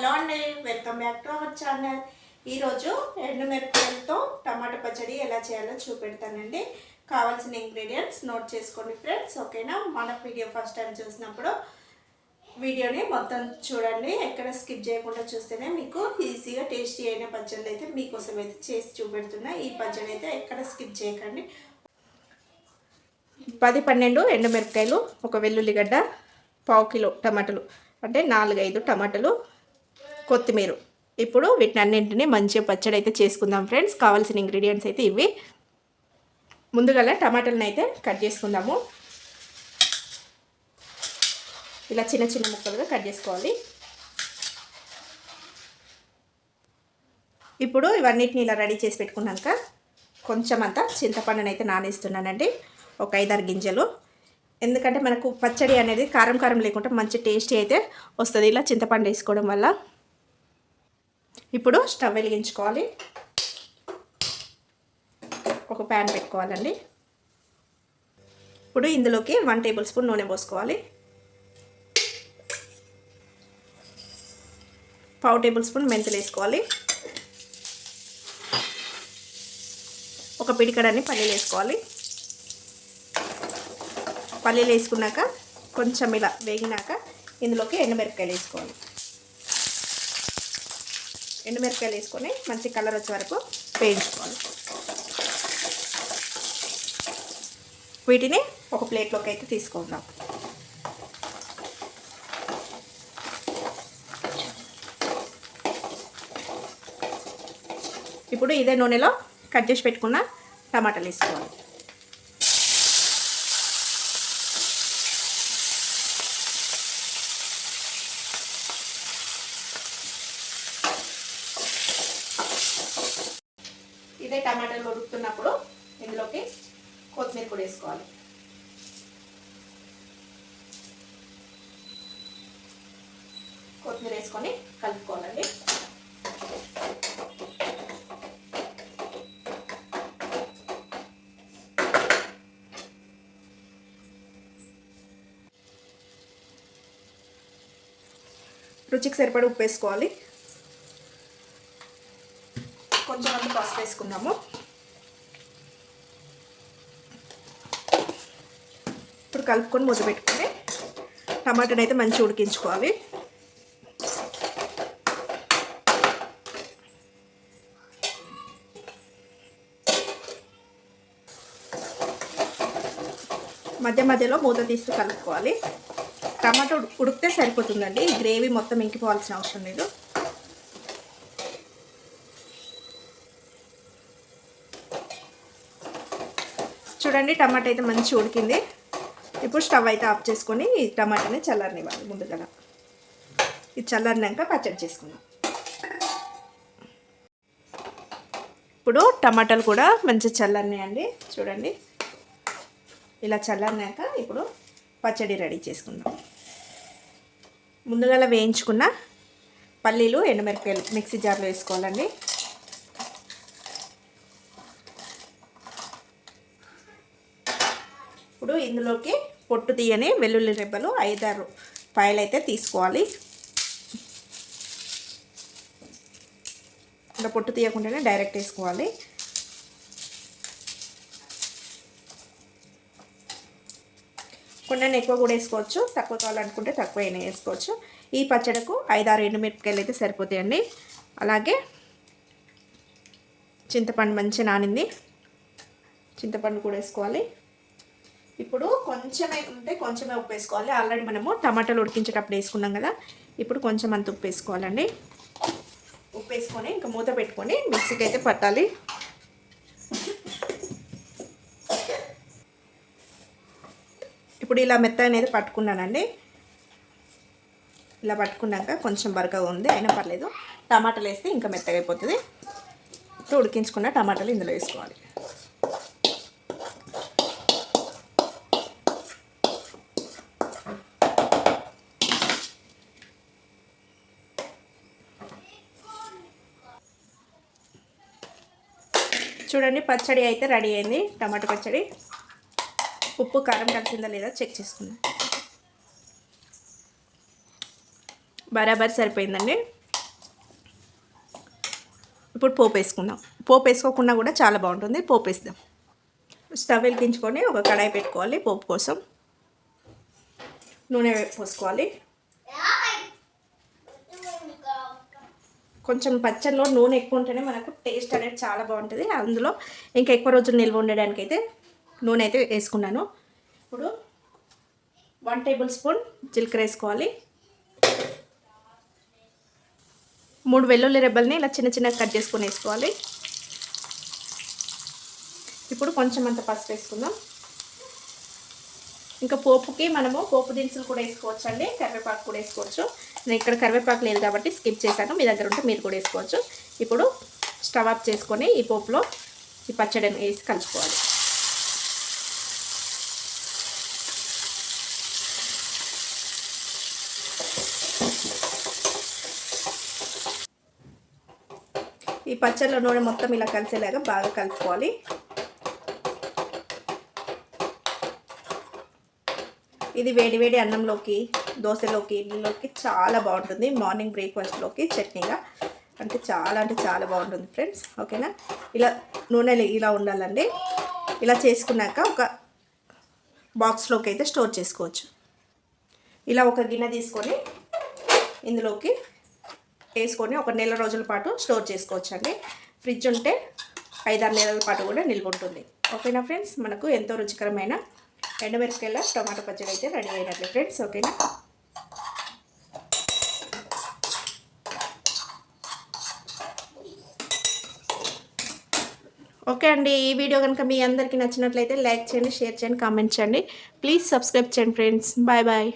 Hello అండి. Welcome back to our channel. ఈరోజు ఎండుమిరపకాయలతో టమాటా పచ్చడి ఎలా చేయాలో చూపెడతానండి. కావాల్సిన ఇంగ్రీడియంట్స్ నోట్ చేసుకోండి ఫ్రెండ్స్. ఓకేనా? మన వీడియో ఫస్ట్ టైం చూసినప్పుడు వీడియోని మొత్తం చూడండి. ఎక్కడ స్కిప్ చేయకుండా చూస్తేనే మీకు ఈజీగా టేస్టీ అయిన పచ్చడి అయితే మీకోసం అయితే చేసి చూపెడుతున్నా. ఈ పచ్చడి అయితే ఎక్కడ స్కిప్ చేయకండి. పది పన్నెండు ఎండుమిరపకాయలు ఒక వెల్లుల్లిగడ్డ పావు కిలో టమాటాలు అంటే నాలుగైదు టమాటాలు కొత్తిమీర. ఇప్పుడు వీటిని అన్నింటినీ మంచిగా పచ్చడి అయితే చేసుకుందాం ఫ్రెండ్స్. కావాల్సిన ఇంగ్రీడియంట్స్ అయితే ఇవి. ముందుగా టమాటాలను అయితే కట్ చేసుకుందాము. ఇలా చిన్న చిన్న ముక్కలుగా కట్ చేసుకోవాలి. ఇప్పుడు ఇవన్నిటిని ఇలా రెడీ చేసి పెట్టుకున్నాక కొంచెం అంతా చింతపండునైతే అయితే నానేస్తున్నానండి. ఒక ఐదారు గింజలు. ఎందుకంటే మనకు పచ్చడి అనేది కారం కారం లేకుండా మంచి టేస్టీ అయితే వస్తుంది. ఇలా చింతపండు వేసుకోవడం వల్ల ఇప్పుడు స్టవ్ వెలిగించుకోవాలి. ఒక ప్యాన్ పెట్టుకోవాలండి. ఇప్పుడు ఇందులోకి వన్ టేబుల్ స్పూన్ నూనె పోసుకోవాలి. పావు టేబుల్ స్పూన్ మెంతులు వేసుకోవాలి. ఒక పిడికడని పల్లీలు వేసుకోవాలి. పల్లీలు వేసుకున్నాక కొంచెం ఇలా వేగినాక ఇందులోకి ఎండుమిరపకాయలు వేసుకోవాలి. ఎండుమిరపకాయలు వేసుకొని మంచి కలర్ వచ్చే వరకు వేయించుకోవాలి. వీటిని ఒక ప్లేట్లోకి అయితే తీసుకుందాం. ఇప్పుడు ఇదే నూనెలో కట్ చేసి పెట్టుకున్న టమాటాలు వేసుకోవాలి. ఇదే టమాటాలు ఉడుకుతున్నప్పుడు ఇందులోకి కొత్తిమీర కూడా వేసుకోవాలి. కొత్తిమీర వేసుకొని కలుపుకోవాలండి. రుచికి సరిపడి ఉప్పు వేసుకోవాలి కొంచెం అంత పసుపు వేసుకుందాము. ఇప్పుడు కలుపుకొని మూత పెట్టుకుని టమాటాని అయితే మంచిగా ఉడికించుకోవాలి. మధ్య మధ్యలో మూత తీస్తూ కలుపుకోవాలి. టమాటో ఉడికితే సరిపోతుందండి. గ్రేవీ మొత్తం ఇంకిపోవాల్సిన అవసరం లేదు. చూడండి టమాటా అయితే మంచి ఉడికింది. ఇప్పుడు స్టవ్ అయితే ఆఫ్ చేసుకొని ఈ టమాటాని చల్లారనివ్వాలి ముందుగా ఇది చల్లారినాక పచ్చడి చేసుకుందాం. ఇప్పుడు టమాటాలు కూడా మంచి చల్లారినాయండి. చూడండి. ఇలా చల్లారినాక ఇప్పుడు పచ్చడి రెడీ చేసుకుందాం. ముందుగా వేయించుకున్న పల్లీలు ఎండుమిరపకాయలు మిక్సీ జార్లో వేసుకోవాలండి ఇప్పుడు ఇందులోకి పొట్టు తీయని వెల్లుల్లి రెబ్బలు ఐదారు పాయలు అయితే తీసుకోవాలి. ఇలా పొట్టు తీయకుండానే డైరెక్ట్ వేసుకోవాలి. కొండని ఎక్కువ కూడా వేసుకోవచ్చు తక్కువ కావాలనుకుంటే తక్కువ అయినా వేసుకోవచ్చు. ఈ పచ్చడకు ఐదారు ఎండుమిరపకాయలు అయితే సరిపోతాయండి. అలాగే చింతపండు మంచి నానింది. చింతపండు కూడా వేసుకోవాలి. ఇప్పుడు కొంచెమే ఉంటే కొంచెమే ఉప్పు వేసుకోవాలి. ఆల్రెడీ మనము టమాటాలు ఉడికించేటప్పుడు వేసుకున్నాం కదా ఇప్పుడు కొంచెం అంత ఉప్పు వేసుకోవాలండి. ఉప్పు వేసుకొని ఇంకా మూత పెట్టుకొని మిక్సీకి అయితే పట్టాలి. ఇప్పుడు ఇలా మెత్త అనేది పట్టుకున్నానండి. ఇలా పట్టుకున్నాక కొంచెం బరకగా ఉంది అయినా పర్లేదు. టమాటాలు వేస్తే ఇంకా మెత్తగా అయిపోతుంది. ఇప్పుడు ఉడికించుకున్న టమాటాలు ఇందులో వేసుకోవాలి. చూడండి పచ్చడి అయితే రెడీ అయింది. టమాటో పచ్చడి. ఉప్పు కారం కలిసిందా లేదా చెక్ చేసుకుందాం. బరాబర్ సరిపోయిందండి. ఇప్పుడు పోపు వేసుకుందాం. పోపు వేసుకోకుండా కూడా చాలా బాగుంటుంది. పోపు వేస్తాం స్టవ్ వెలిగించుకొని ఒక కడాయి పెట్టుకోవాలి పోపు కోసం. నూనె పోసుకోవాలి. కొంచెం పచ్చడిలో నూనె ఎక్కువ ఉంటేనే మనకు టేస్ట్ అనేది చాలా బాగుంటుంది. అందులో ఇంకా ఎక్కువ రోజులు నిల్వ ఉండడానికి అయితే నూనె అయితే వేసుకున్నాను. ఇప్పుడు వన్ టేబుల్ స్పూన్ జీలకర్ర వేసుకోవాలి. మూడు వెల్లుల్లి రెబ్బల్ని ఇలా చిన్న చిన్నగా కట్ చేసుకొని వేసుకోవాలి. ఇప్పుడు కొంచెం అంత పసుపు వేసుకుందాం. ఇంకా పోపుకి మనము పోపు దినుసులు కూడా వేసుకోవచ్చు అండి కరివేపాకు కూడా వేసుకోవచ్చు. నేను ఇక్కడ కరివేపాకు లేదు కాబట్టి స్కిప్ చేశాను. మీ దగ్గర ఉంటే మీరు కూడా వేసుకోవచ్చు. ఇప్పుడు స్టవ్ ఆఫ్ చేసుకొని ఈ పోపులో ఈ పచ్చడిని వేసి కలుపుకోవాలి. ఈ పచ్చళ్ళ నూనె మొత్తం ఇలా కలిసేలాగా బాగా కలుపుకోవాలి. ఇది వేడి వేడి అన్నంలోకి దోశలోకి ఇడ్లీలోకి చాలా బాగుంటుంది. మార్నింగ్ బ్రేక్ఫాస్ట్లోకి చట్నీగా అంటే చాలా అంటే చాలా బాగుంటుంది ఫ్రెండ్స్. ఓకేనా ఇలా నూనె ఇలా ఉండాలండి. ఇలా చేసుకున్నాక ఒక బాక్స్లోకి అయితే స్టోర్ చేసుకోవచ్చు. ఇలా ఒక గిన్నె తీసుకొని ఇందులోకి వేసుకొని ఒక నెల రోజుల పాటు స్టోర్ చేసుకోవచ్చు అండి ఫ్రిడ్జ్ ఉంటే ఐదారు నెలల పాటు కూడా నిల్వ ఉంటుంది ఓకేనా ఫ్రెండ్స్? మనకు ఎంతో రుచికరమైన ఎండుమిరపకాయల టమాటో పచ్చడి అయితే రెడీ అయినట్లే ఫ్రెండ్స్. ఓకేనా ఓకే అండి ఈ వీడియో కనుక మీ అందరికీ నచ్చినట్లయితే లైక్ చేయండి షేర్ చేయండి కామెంట్ చేయండి. ప్లీజ్ సబ్స్క్రైబ్ చేయండి ఫ్రెండ్స్. Bye bye.